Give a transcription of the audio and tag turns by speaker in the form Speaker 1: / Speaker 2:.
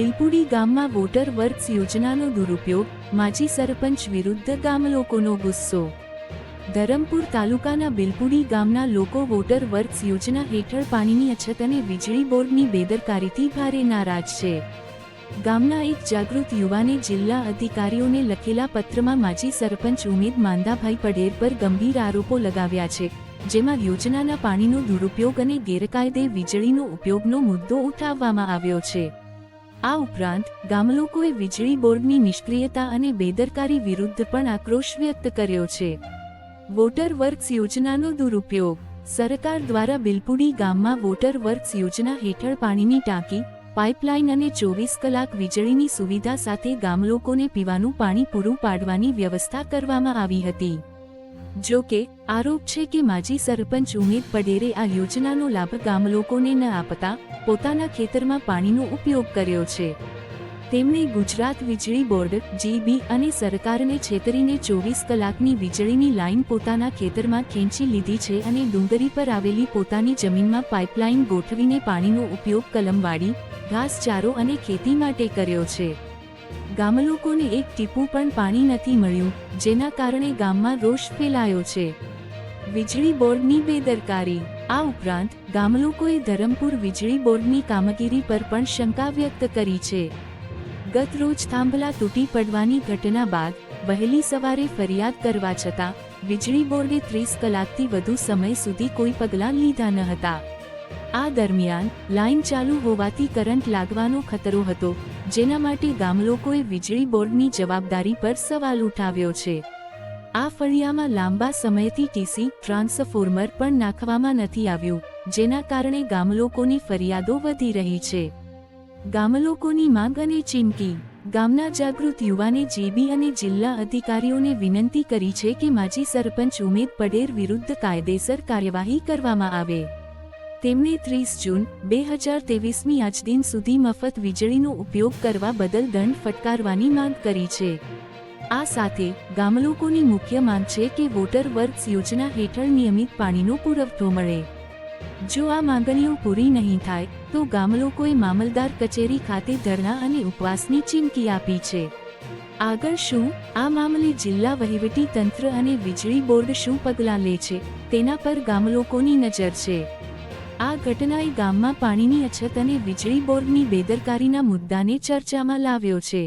Speaker 1: બિલપુડી ગામમાં water works યોજનાનો દુરુપયોગ, માજી સરપંચ વિરુદ્ધ ગામલોકોનો ગુસ્સો. ધરમપુર તાલુકાના બિલપુડી ગામના લોકો વોટર વર્ક્સ યોજના હેઠળ પાણીની અછત અને વીજળી બોર્ડની બેદરકારીથી ભારે નારાજ છે. ગામના એક જાગૃત યુવાને જિલ્લા અધિકારીઓને લખેલા પત્રમાં માજી સરપંચ ઉમેદ માંદાભાઈ પટેલ પર ગંભીર આરોપો લગાવ્યા છે, જેમાં યોજનાના પાણીનો દુરુપયોગ અને ગેરકાયદે વીજળીનો ઉપયોગનો મુદ્દો ઉઠાવવામાં આવ્યો છે. આ ઉપરાંત, ગામલોકોએ વીજળી બોર્ડની નિષ્ક્રિયતા અને બેદરકારી વિરુદ્ધ પણ આક્રોશ વ્યક્ત કર્યો છે. વોટર વર્ક્સ યોજનાનો દુરુપયોગ. સરકાર દ્વારા બિલપુડી ગામમાં વોટર વર્ક્સ યોજના હેઠળ પાણીની ટાંકી, પાઇપલાઇન અને ચોવીસ કલાક વીજળીની સુવિધા સાથે ગામલોકોને પીવાનું પાણી પૂરું પાડવાની વ્યવસ્થા કરવામાં આવી હતી. જો કે, આરોપ છે કે માજી સરપંચ ઉમેદ પટેરે આ યોજનાનો લાભ ગામલોકોને ન આપતા પોતાના ખેતરમાં પાણીનો ઉપયોગ કર્યો છે. તેમણે ગુજરાત વીજળી બોર્ડ, જીબી અને સરકારને છેતરીને ચોવીસ કલાકની વીજળીની લાઇન પોતાના ખેતરમાં ખેંચી લીધી છે અને ડુંગરી પર આવેલી પોતાની જમીનમાં પાઇપલાઇન ગોઠવીને પાણીનો ઉપયોગ કલમવાડી ઘાસચારો અને ખેતી માટે કર્યો છે. ગામલોકોને એક ટીપું પણ પાણી નથી મળ્યું, જેના કારણે ગામમાં રોષ ફેલાયો છે. વીજળી બોર્ડની બેદરકારી. આ ઉપરાંત ગામલોકોએ ધરમપુર વીજળી બોર્ડની કામગીરી પર પણ શંકા વ્યક્ત કરી છે. ગત રોજ થાંભલા તૂટી પડવાની ઘટના બાદ, વહેલી સવારે ફરિયાદ કરવા છતાં, વીજળી બોર્ડે ત્રીસ કલાકથી વધુ સમય સુધી કોઈ પગલાં લીધા ન હતા. આ દરમિયાન લાઇન ચાલુ હોવાથી કરંટ લાગવાનો ખતરો હતો. જેના માટે ગામલોકોએ વીજળી બોર્ડની જવાબદારી પર સવાલ ઉઠાવ્યો છે. આ ફળિયામાં લાંબા સમયથી ટીસી, ટ્રાન્સફોર્મર પણ નાખવામાં નથી આવ્યું, જેના કારણે ગામલોકોની ફરિયાદો વધી રહી છે. ગામલોકોની માંગ અને ચીમકી. ગામના જાગૃત યુવાને જેબી અને જિલ્લા અધિકારીઓને વિનંતી કરી છે કે માજી સરપંચ ઉમેદ પડેર વિરુદ્ધ કાયદેસર કાર્યવાહી કરવામાં આવે. તેમણે ત્રીસ જૂન, બે હજાર તેવીસમી આજ દિન સુધી મફત વીજળીનો ઉપયોગ કરવા બદલ દંડ ફટકારવાની માંગ કરી છે. આ સાથે, ગામલોકોની મુખ્ય માંગ છે કે વોટર વર્ક્સ યોજના હેઠળ નિયમિત પાણીનો પુરવઠો મળે. જો આ માંગણીઓ પૂરી નહીં થાય, તો ગામલોકોએ મામલદાર કચેરી ખાતે ધરણા અને ઉપવાસની ચીમકી આપી છે. આગળ શું, આ મામલે જિલ્લા વહીવટી તંત્ર અને વીજળી બોર્ડ શું પગલાં લે છે, તેના પર ગામલોકોની નજર છે. આ ઘટનાએ ગામમાં પાણીની અછત અને વીજળી બોર્ડની બેદરકારીના મુદ્દાને ચર્ચામાં લાવ્યો છે.